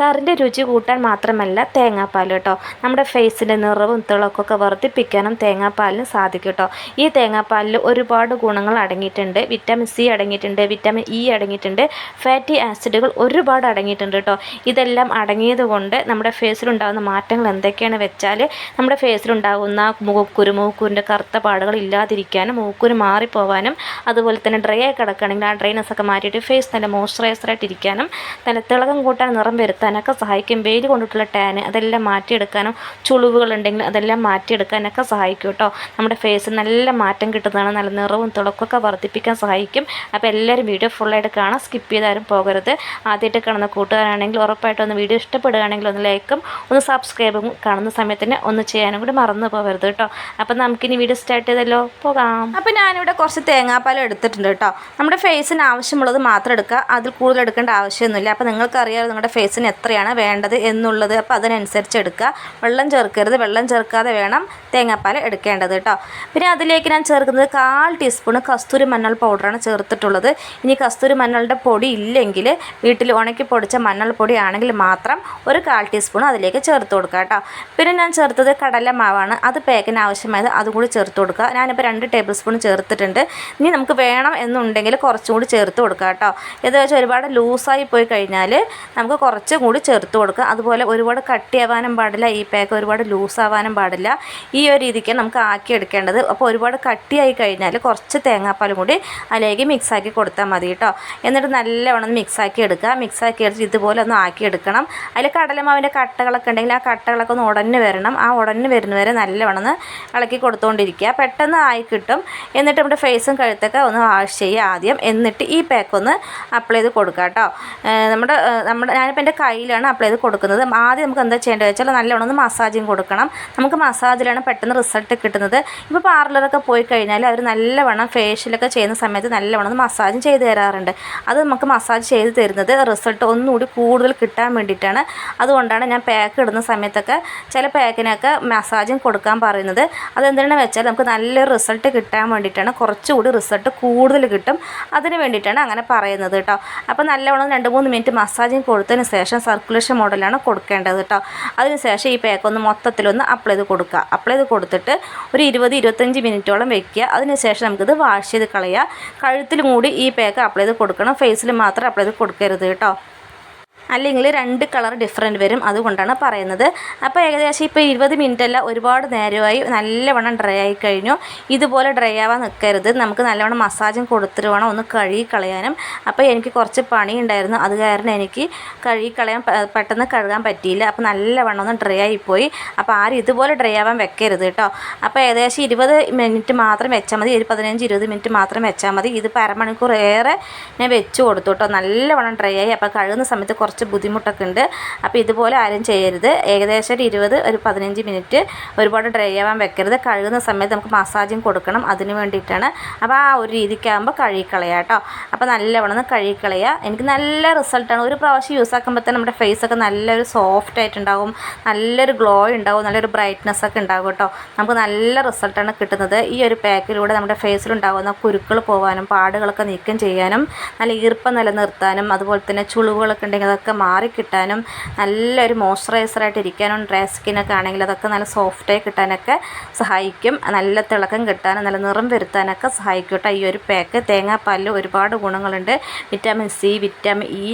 കറിന്റെ രുചി കൂട്ടാൻ മാത്രമല്ല തേങ്ങാപ്പാൽ കേട്ടോ. നമ്മുടെ ഫേസിന്റെ നിറവും തിളക്കമൊക്കെ വർദ്ധിപ്പിക്കാനും തേങ്ങാപ്പാലിന് സാധിക്കും കേട്ടോ. ഈ തേങ്ങാപ്പാലിൽ ഒരുപാട് ഗുണങ്ങൾ അടങ്ങിയിട്ടുണ്ട്. വിറ്റാമിൻ സി അടങ്ങിയിട്ടുണ്ട് വിറ്റാമിൻ ഇ അടങ്ങിയിട്ടുണ്ട് ഫാറ്റി ആസിഡുകൾ ഒരുപാട് അടങ്ങിയിട്ടുണ്ട് കേട്ടോ. ഇതെല്ലാം അടങ്ങിയതുകൊണ്ട് നമ്മുടെ ഫേസിലുണ്ടാകുന്ന മാറ്റങ്ങൾ എന്തൊക്കെയാണ് വെച്ചാൽ നമ്മുടെ ഫേസിലുണ്ടാകുന്ന മൂക്കുരു മൂക്കുരിന്റെ കറുത്ത പാടുകൾ ഇല്ലാതിരിക്കാനും മൂക്കുരു മാറിപ്പോവാനും അതുപോലെ തന്നെ ഡ്രൈ ആയി കിടക്കുകയാണെങ്കിൽ ആ ഡ്രൈനസ് ഒക്കെ മാറ്റിയിട്ട് ഫേസ് നല്ല മോയ്സ്ചറൈസറായിട്ട് ഇരിക്കാനും നല്ല തിളകം കൂട്ടാൻ നിറം വരുത്താനൊക്കെ സഹായിക്കും. വെയിൽ കൊണ്ടിട്ടുള്ള ടാൻ അതെല്ലാം മാറ്റിയെടുക്കാനും ചുളിവുകളുണ്ടെങ്കിൽ അതെല്ലാം മാറ്റിയെടുക്കാനൊക്കെ സഹായിക്കും കേട്ടോ നമ്മുടെ ഫേസ് നല്ല മാറ്റം കിട്ടുന്നതാണ്. നല്ല നിറവും തിളക്കമൊക്കെ വർദ്ധിപ്പിക്കാൻ സഹായിക്കും. അപ്പോൾ എല്ലാവരും വീഡിയോ ഫുള്ളായിട്ട് കാണാം. സ്കിപ്പ് ചെയ്താലും പോകരുത്. ആദ്യമായിട്ട് കാണുന്ന കൂട്ടുകാരാണെങ്കിൽ ഉറപ്പായിട്ടും ഒന്ന് വീഡിയോ ഇഷ്ടപ്പെടുകയാണെങ്കിൽ ഒന്ന് ലൈക്കും ഒന്ന് സബ്സ്ക്രൈബും കാണുന്ന സമയത്ത് തന്നെ ഒന്ന് ചെയ്യാനും കൂടി മറന്നു പോകരുത് കേട്ടോ അപ്പം നമുക്കിനി വീഡിയോ സ്റ്റാർട്ട് ചെയ്തല്ലോ. പോകാം. അപ്പോൾ ഞാനിവിടെ കുറച്ച് തേങ്ങാപ്പാലം എടുത്തിട്ടുണ്ട് കേട്ടോ നമ്മുടെ ഫേസിന് ആവശ്യമുള്ളത് മാത്രം എടുക്കുക. അതിൽ കൂടുതൽ എടുക്കേണ്ട ആവശ്യമൊന്നുമില്ല. അപ്പോൾ നിങ്ങൾക്കറിയാമല്ലോ നിങ്ങളുടെ ഫേസിന് എത്രയാണ് വേണ്ടത് എന്നുള്ളത്. അപ്പോൾ അതിനനുസരിച്ച് എടുക്കുക. വെള്ളം ചേർക്കരുത്. വെള്ളം ചേർക്കാതെ വേണം തേങ്ങാപ്പാൽ എടുക്കേണ്ടത് കേട്ടോ. പിന്നെ അതിലേക്ക് ഞാൻ ചേർക്കുന്നത് കാൽ ടീസ്പൂൺ കസ്തൂരി മഞ്ഞൾ പൗഡറാണ് ചേർത്തിട്ടുള്ളത്. ഇനി കസ്തൂരി മഞ്ഞളുടെ പൊടി ഇല്ലെങ്കിൽ വീട്ടിൽ ഉണക്കി പൊടിച്ച മഞ്ഞൾ പൊടി ആണെങ്കിൽ മാത്രം ഒരു കാൽ ടീസ്പൂൺ അതിലേക്ക് ചേർത്ത് കൊടുക്കുക കേട്ടോ. പിന്നെ ഞാൻ ചേർത്തത് കടല മാവാണ്. അത് പാക്കിന് ആവശ്യമായത് അതും കൂടി ചേർത്ത് കൊടുക്കുക. ഞാനിപ്പോൾ രണ്ട് ടേബിൾ സ്പൂൺ ചേർത്തിട്ടുണ്ട്. ഇനി നമുക്ക് വേണം എന്നുണ്ടെങ്കിൽ കുറച്ചും കൂടി ചേർത്ത് കൊടുക്കുക കേട്ടോ. വെച്ചാൽ ഒരുപാട് ലൂസായി പോയി കഴിഞ്ഞാൽ നമുക്ക് കുറച്ചും കൂടി ചേർത്ത് കൊടുക്കുക. അതുപോലെ ഒരുപാട് കട്ടിയാവാനും പാടില്ല ഈ പാക്ക് ഒരുപാട് ലൂസാവാനും പാടില്ല. ഈ ഒരു രീതിക്ക് നമുക്ക് ആക്കി എടുക്കേണ്ടത്. അപ്പോൾ ഒരുപാട് കട്ടിയായി കഴിഞ്ഞാൽ കുറച്ച് തേങ്ങാപ്പാലും കൂടി അതിലേക്ക് മിക്സാക്കി കൊടുത്താൽ മതി കേട്ടോ. എന്നിട്ട് നല്ലവണ്ണം മിക്സാക്കി എടുക്കുക. മിക്സാക്കി എടുത്ത് ഇതുപോലെ ഒന്ന് ആക്കി എടുക്കണം. അതിൽ കടലമാവിന്റെ കട്ടകളൊക്കെ ഉണ്ടെങ്കിൽ ആ കട്ടകളൊക്കെ ഒന്ന് ഉടഞ്ഞ് വരണം. ആ ഉടഞ്ഞ് വരുന്നവരെ നല്ലവണ്ണം ഇളക്കി കൊടുത്തുകൊണ്ടിരിക്കുക പെട്ടെന്ന് ആയി കിട്ടും. എന്നിട്ട് നമ്മുടെ ഫേസും കഴുത്തൊക്കെ ഒന്ന് വാഷ് ചെയ്യുക ആദ്യം. എന്നിട്ട് ഈ പാക്ക് ഒന്ന് അപ്ലൈ ചെയ്ത് കൊടുക്കുക കേട്ടോ. നമ്മുടെ നമ്മുടെ ഞാനിപ്പോൾ എന്റെ കയ്യിലാണ് അപ്ലൈ ചെയ്ത് കൊടുക്കുന്നത്. ആദ്യം നമുക്ക് എന്താ ചെയ്യേണ്ടത് വെച്ചാൽ നല്ലവണ്ണം ഒന്ന് മസാജിങ് കൊടുക്കണം. നമുക്ക് മസാജിലാണ് പെട്ടെന്ന് റിസൾട്ട് കിട്ടുന്നത്. ഇപ്പോൾ പാർലറൊക്കെ പോയി കഴിഞ്ഞാൽ അവർ നല്ലവണ്ണം ഫേഷ്യലൊക്കെ ചെയ്യുന്ന സമയത്ത് നല്ലവണ്ണം ഒന്ന് മസാജും ചെയ്ത് തരാറുണ്ട്. അത് നമുക്ക് മസാജ് ചെയ്ത് തരുന്നത് റിസൾട്ട് ഒന്നുകൂടി കൂടുതൽ കിട്ടാൻ വേണ്ടിയിട്ടാണ്. അതുകൊണ്ടാണ് ഞാൻ പാക്ക് ഇടുന്ന സമയത്തൊക്കെ ചില പാക്കിനൊക്കെ മസാജും കൊടുക്കാൻ പറയുന്നത്. അതെന്തിനാണെന്ന് വെച്ചാൽ നമുക്ക് നല്ലൊരു റിസൾട്ട് കിട്ടാൻ വേണ്ടിയിട്ടാണ്. കുറച്ചുകൂടി റിസൾട്ട് കൂടുതൽ കിട്ടും. അതിന് വേണ്ടിയിട്ടാണ് അങ്ങനെ പറയുന്നത് കേട്ടോ. അപ്പോൾ നല്ലവണ്ണം രണ്ട് മൂന്ന് മിനിറ്റ് മസാജിങ് കൊടുത്തതിന് ശേഷം സർക്കുലേഷൻ മോഡലാണ് കൊടുക്കേണ്ടത് കേട്ടോ അതിനുശേഷം ഈ പാക്ക് ഒന്ന് മൊത്തത്തിലൊന്ന് അപ്ലൈ ചെയ്ത് കൊടുക്കുക. അപ്ലൈ ചെയ്ത് കൊടുത്തിട്ട് ഒരു ഇരുപത് ഇരുപത്തഞ്ച് മിനിറ്റോളം വെക്കുക. അതിനുശേഷം നമുക്കിത് വാഷ് ചെയ്ത് കളയുക. കഴുത്തിലും കൂടി ഈ പാക്ക് അപ്ലൈ ചെയ്ത് കൊടുക്കണം. ഫേസിൽ മാത്രം അപ്ലൈ ചെയ്ത് കൊടുക്കരുത് കേട്ടോ അല്ലെങ്കിൽ രണ്ട് കളർ ഡിഫറെന്റ് വരും അതുകൊണ്ടാണ് പറയുന്നത്. അപ്പോൾ ഏകദേശം ഇപ്പോൾ ഇരുപത് മിനിറ്റ് അല്ല ഒരുപാട് നേരമായി നല്ലവണ്ണം ഡ്രൈ ആയി കഴിഞ്ഞു. ഇതുപോലെ ഡ്രൈ ആവാൻ നിൽക്കരുത് നമുക്ക് നല്ലവണ്ണം മസാജും കൊടുത്തിട്ട് വേണം ഒന്ന് കഴുകി കളയാനും. അപ്പോൾ എനിക്ക് കുറച്ച് പണി ഉണ്ടായിരുന്നു. അത് കാരണം എനിക്ക് കഴുകി കളയാൻ പെട്ടെന്ന് കഴുകാൻ പറ്റിയില്ല. അപ്പോൾ നല്ലവണ്ണം ഒന്ന് ഡ്രൈ ആയിപ്പോയി അപ്പോൾ ആരും ഇതുപോലെ ഡ്രൈ ആവാൻ വെക്കരുത് കേട്ടോ. അപ്പോൾ ഏകദേശം ഇരുപത് മിനിറ്റ് മാത്രം വെച്ചാൽ മതി. ഒരു പതിനഞ്ച് ഇരുപത് മിനിറ്റ് മാത്രം വെച്ചാൽ മതി. ഇത് അരമണിക്കൂർ ഏറെ ഞാൻ വെച്ച് കൊടുത്തു കേട്ടോ. നല്ലവണ്ണം ഡ്രൈ ആയി. അപ്പോൾ കഴുകുന്ന സമയത്ത് കുറച്ച് ബുദ്ധിമുട്ടൊക്കെ ഉണ്ട്. അപ്പോൾ ഇതുപോലെ ആരും ചെയ്യരുത്. ഏകദേശം ഒരു ഇരുപത് ഒരു പതിനഞ്ച് മിനിറ്റ് ഒരുപാട് ഡ്രൈ ആവാൻ വെക്കരുത്. കഴുകുന്ന സമയത്ത് നമുക്ക് മസാജും കൊടുക്കണം. അതിന് വേണ്ടിയിട്ടാണ്. അപ്പോൾ ആ ഒരു രീതിക്കാകുമ്പോൾ കഴുകിക്കളയാം കേട്ടോ. അപ്പോൾ നല്ലവണ്ണം കഴുകിക്കളയുക. എനിക്ക് നല്ല റിസൾട്ടാണ് ഒരു പ്രാവശ്യം യൂസ് ആക്കുമ്പോൾ തന്നെ നമ്മുടെ ഫേസൊക്കെ നല്ലൊരു സോഫ്റ്റ് ആയിട്ടുണ്ടാവും. നല്ലൊരു ഗ്ലോ ഉണ്ടാവും. നല്ലൊരു ബ്രൈറ്റ്നസ് ഒക്കെ ഉണ്ടാവും കേട്ടോ. നമുക്ക് നല്ല റിസൾട്ടാണ് കിട്ടുന്നത്. ഈ ഒരു പാക്കിലൂടെ നമ്മുടെ ഫേസിലുണ്ടാകുന്ന കുരുക്കൾ പോകാനും പാടുകളൊക്കെ നീക്കം ചെയ്യാനും നല്ല ഈർപ്പം നിലനിർത്താനും അതുപോലെ തന്നെ ചുളിവുകളൊക്കെ ഉണ്ടെങ്കിൽ അതൊക്കെ മാറിക്കിട്ടാനും നല്ലൊരു മോയ്സ്ചറൈസറായിട്ട് ഇരിക്കാനും ഡ്രൈ സ്കിന്നൊക്കെ ആണെങ്കിൽ അതൊക്കെ നല്ല സോഫ്റ്റായി കിട്ടാനൊക്കെ സഹായിക്കും. നല്ല തിളക്കം കിട്ടാനും നല്ല നിറം വരുത്താനൊക്കെ സഹായിക്കും കേട്ടോ ഈ ഒരു പാക്ക് തേങ്ങാപ്പാലിൽ ഒരുപാട് ഗുണങ്ങളുണ്ട്. വിറ്റാമിൻ സി വിറ്റാമിൻ ഇ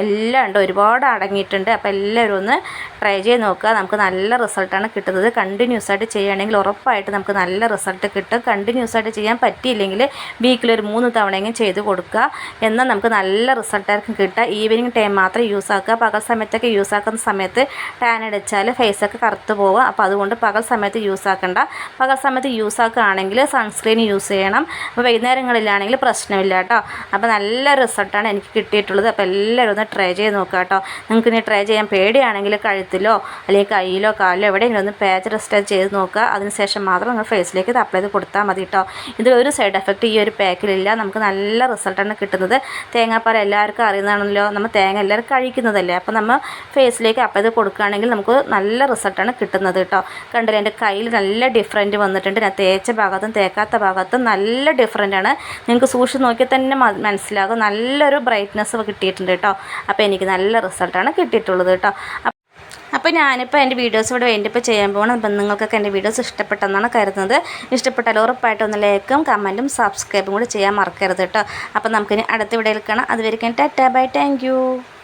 എല്ലാം ഉണ്ട്. ഒരുപാട് അടങ്ങിയിട്ടുണ്ട്. അപ്പോൾ എല്ലാവരും ഒന്ന് ട്രൈ ചെയ്ത് നോക്കുക. നമുക്ക് നല്ല റിസൾട്ടാണ് കിട്ടുന്നത്. കണ്ടിന്യൂസ് ആയിട്ട് ചെയ്യുകയാണെങ്കിൽ ഉറപ്പായിട്ട് നമുക്ക് നല്ല റിസൾട്ട് കിട്ടും. കണ്ടിന്യൂസ് ആയിട്ട് ചെയ്യാൻ പറ്റിയില്ലെങ്കിൽ വീക്കിൽ ഒരു മൂന്ന് തവണയെങ്കിലും ചെയ്ത് കൊടുക്കുക. എന്നാൽ നമുക്ക് നല്ല റിസൾട്ടായിരിക്കും കിട്ടുക. ഈവനിങ് ടൈം മാത്രം യൂസ് ആക്കുക പകൽ സമയത്തൊക്കെ യൂസ് ആക്കുന്ന സമയത്ത് ടാൻ അടിച്ചാൽ ഫേസൊക്കെ കറുത്ത് പോകും അപ്പോൾ അതുകൊണ്ട് പകൽ സമയത്ത് യൂസ് ആക്കണ്ട പകൽ സമയത്ത് യൂസ് ആക്കുകയാണെങ്കിൽ സൺസ്ക്രീൻ യൂസ് ചെയ്യണം. അപ്പോൾ വൈകുന്നേരങ്ങളിലാണെങ്കിൽ പ്രശ്നമില്ല കേട്ടോ. അപ്പോൾ നല്ല റിസൾട്ടാണ് എനിക്ക് കിട്ടിയിട്ടുള്ളത്. അപ്പോൾ എല്ലാവരും ഒന്ന് ട്രൈ ചെയ്ത് നോക്കുക കേട്ടോ. നിങ്ങൾക്ക് ഇനി ട്രൈ ചെയ്യാൻ പേടിയാണെങ്കിൽ കഴുത്തിലോ അല്ലെങ്കിൽ കയ്യിലോ കാലിലോ എവിടെയെങ്കിലും ഒന്ന് പേജ് റെസ്റ്റ് ചെയ്ത് നോക്കുക. അതിനുശേഷം മാത്രം നിങ്ങൾ ഫേസിലേക്ക് ഇത് അപ്ലൈ ചെയ്ത് കൊടുത്താൽ മതി കേട്ടോ. ഒരു സൈഡ് എഫക്റ്റ് ഈ ഒരു പാക്കിലില്ല നമുക്ക് നല്ല റിസൾട്ടാണ് കിട്ടുന്നത്. തേങ്ങാപ്പാൽ എല്ലാവർക്കും അറിയുന്നതാണല്ലോ. നമ്മൾ തേങ്ങ എല്ലാവരും കഴിക്കുന്നതല്ലേ? അപ്പോൾ നമ്മൾ ഫേസിലേക്ക് അപ്പോൾ ഇത് കൊടുക്കുകയാണെങ്കിൽ നമുക്ക് നല്ല റിസൾട്ടാണ് കിട്ടുന്നത് കേട്ടോ കണ്ടില്ലേ? എന്റെ കയ്യിൽ നല്ല ഡിഫറന്റ് വന്നിട്ടുണ്ട്. ഞാൻ തേച്ച ഭാഗത്തും തേക്കാത്ത ഭാഗത്തും നല്ല ഡിഫറന്റാണ് നിങ്ങൾക്ക് സൂക്ഷിച്ച് നോക്കിയാൽ തന്നെ മനസ്സിലാകും. നല്ലൊരു ബ്രൈറ്റ്നസ് കിട്ടിയിട്ടുണ്ട് കേട്ടോ അപ്പോൾ എനിക്ക് നല്ല റിസൾട്ടാണ് കിട്ടിയിട്ടുള്ളത് കേട്ടോ അപ്പോൾ ഞാനിപ്പോൾ എന്റെ വീഡിയോസ് ഇവിടെ വേണ്ടിയപ്പോൾ ചെയ്യാൻ പോകണം അപ്പം നിങ്ങൾക്കൊക്കെ എന്റെ വീഡിയോസ് ഇഷ്ടപ്പെട്ടെന്നാണ് കരുതുന്നത്. ഇഷ്ടപ്പെട്ടാൽ ഉറപ്പായിട്ടും ഒന്ന് ലൈക്കും കമന്റും സബ്സ്ക്രൈബും കൂടി ചെയ്യാൻ മറക്കരുത് കേട്ടോ അപ്പോൾ നമുക്കിനി അടുത്ത വീഡിയോയിൽ കാണാം. അതുവരെ ടാറ്റാ. ബൈ. താങ്ക്